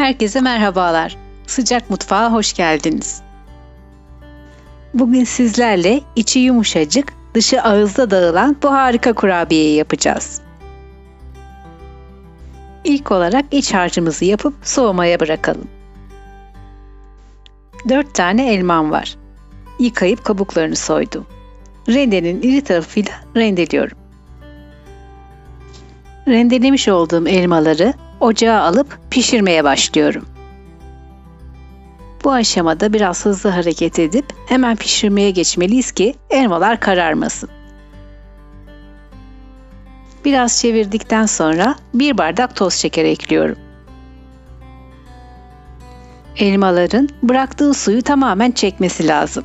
Herkese merhabalar. Sıcak mutfağa hoş geldiniz. Bugün sizlerle içi yumuşacık, dışı ağızda dağılan bu harika kurabiyeyi yapacağız. İlk olarak iç harcımızı yapıp soğumaya bırakalım. 4 tane elmam var. Yıkayıp kabuklarını soydum. Rendenin iri tarafıyla rendeliyorum. Rendelemiş olduğum elmaları ocağa alıp pişirmeye başlıyorum. Bu aşamada biraz hızlı hareket edip hemen pişirmeye geçmeliyiz ki elmalar kararmasın. Biraz çevirdikten sonra bir bardak toz şeker ekliyorum. Elmaların bıraktığı suyu tamamen çekmesi lazım.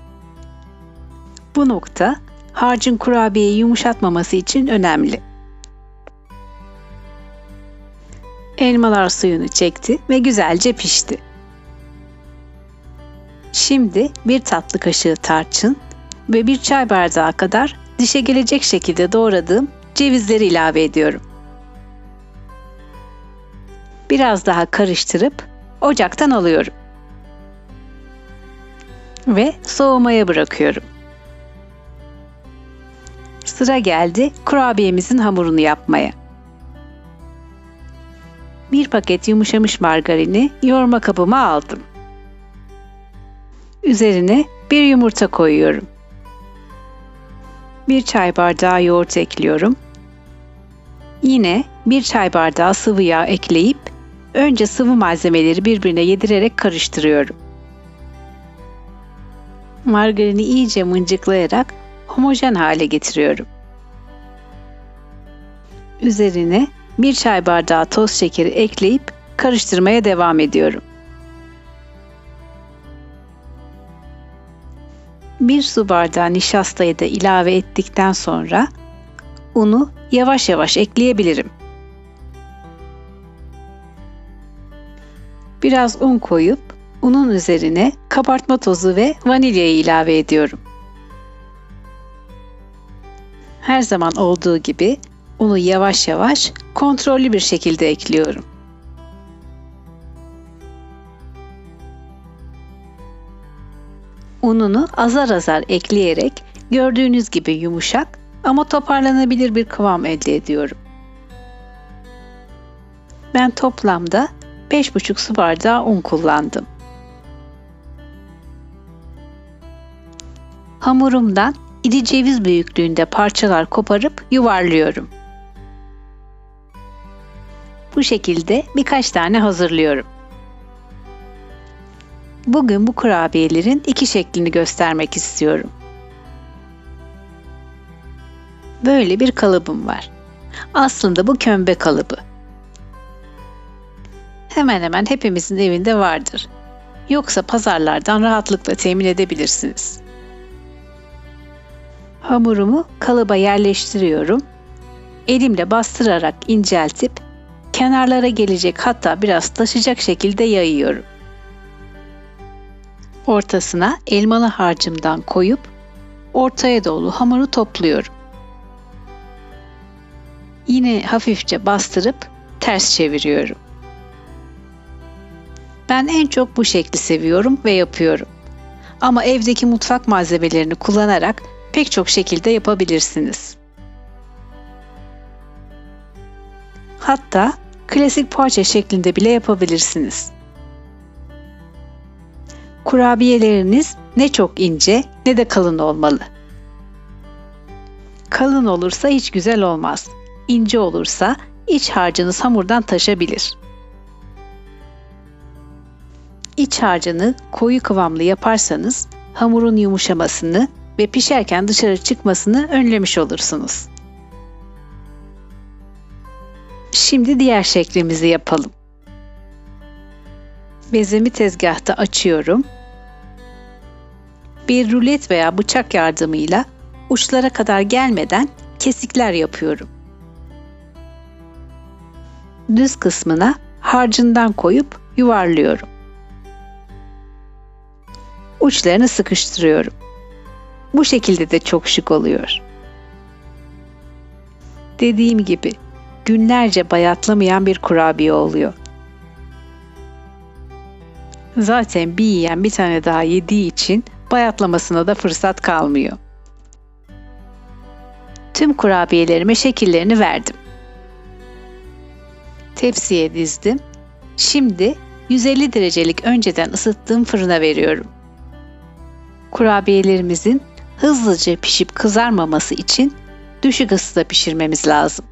Bu nokta harcın kurabiyeyi yumuşatmaması için önemli. Elmalar suyunu çekti ve güzelce pişti. Şimdi bir tatlı kaşığı tarçın ve bir çay bardağı kadar dişe gelecek şekilde doğradığım cevizleri ilave ediyorum. Biraz daha karıştırıp ocaktan alıyorum. Ve soğumaya bırakıyorum. Sıra geldi kurabiyemizin hamurunu yapmaya. Bir paket yumuşamış margarini yoğurma kabıma aldım. Üzerine bir yumurta koyuyorum. Bir çay bardağı yoğurt ekliyorum. Yine bir çay bardağı sıvı yağ ekleyip önce sıvı malzemeleri birbirine yedirerek karıştırıyorum. Margarini iyice mıncıklayarak homojen hale getiriyorum. Üzerine bir çay bardağı toz şekeri ekleyip karıştırmaya devam ediyorum. Bir su bardağı nişastayı da ilave ettikten sonra unu yavaş yavaş ekleyebilirim. Biraz un koyup unun üzerine kabartma tozu ve vanilyayı ilave ediyorum. Her zaman olduğu gibi unu yavaş yavaş kontrollü bir şekilde ekliyorum. Ununu azar azar ekleyerek gördüğünüz gibi yumuşak ama toparlanabilir bir kıvam elde ediyorum. Ben toplamda 5,5 su bardağı un kullandım. Hamurumdan iri ceviz büyüklüğünde parçalar koparıp yuvarlıyorum. Bu şekilde birkaç tane hazırlıyorum. Bugün bu kurabiyelerin iki şeklini göstermek istiyorum. Böyle bir kalıbım var. Aslında bu kömbe kalıbı. Hemen hemen hepimizin evinde vardır. Yoksa pazarlardan rahatlıkla temin edebilirsiniz. Hamurumu kalıba yerleştiriyorum. Elimle bastırarak inceltip kenarlara gelecek hatta biraz taşacak şekilde yayıyorum. Ortasına elmalı harcımdan koyup ortaya doğru hamuru topluyorum. Yine hafifçe bastırıp ters çeviriyorum. Ben en çok bu şekli seviyorum ve yapıyorum. Ama evdeki mutfak malzemelerini kullanarak pek çok şekilde yapabilirsiniz. Hatta klasik poğaça şeklinde bile yapabilirsiniz. Kurabiyeleriniz ne çok ince ne de kalın olmalı. Kalın olursa hiç güzel olmaz. İnce olursa iç harcınız hamurdan taşabilir. İç harcını koyu kıvamlı yaparsanız hamurun yumuşamasını ve pişerken dışarı çıkmasını önlemiş olursunuz. Şimdi diğer şeklimizi yapalım. Bezemi tezgahta açıyorum. Bir rulet veya bıçak yardımıyla uçlara kadar gelmeden kesikler yapıyorum. Düz kısmına harcından koyup yuvarlıyorum. Uçlarını sıkıştırıyorum. Bu şekilde de çok şık oluyor. Dediğim gibi günlerce bayatlamayan bir kurabiye oluyor. Zaten bir yiyen bir tane daha yediği için bayatlamasına da fırsat kalmıyor. Tüm kurabiyelerime şekillerini verdim. Tepsiye dizdim. Şimdi 150 derecelik önceden ısıttığım fırına veriyorum. Kurabiyelerimizin hızlıca pişip kızarmaması için düşük ısıda pişirmemiz lazım.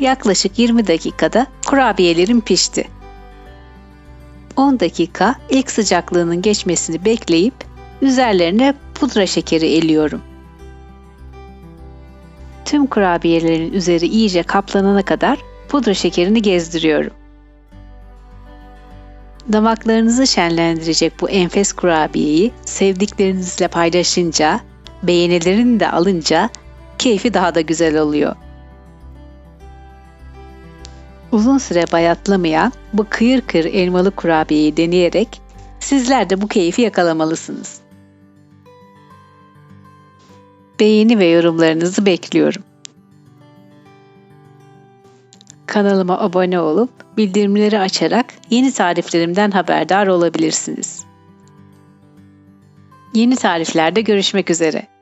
Yaklaşık 20 dakikada kurabiyelerim pişti. 10 dakika ilk sıcaklığının geçmesini bekleyip üzerlerine pudra şekeri eliyorum. Tüm kurabiyelerin üzeri iyice kaplanana kadar pudra şekerini gezdiriyorum. Damaklarınızı şenlendirecek bu enfes kurabiyeyi sevdiklerinizle paylaşınca, beğenilerini de alınca keyfi daha da güzel oluyor. Uzun süre bayatlamayan bu kıyır kıyır elmalı kurabiyeyi deneyerek sizler de bu keyfi yakalamalısınız. Beğeni ve yorumlarınızı bekliyorum. Kanalıma abone olup bildirimleri açarak yeni tariflerimden haberdar olabilirsiniz. Yeni tariflerde görüşmek üzere.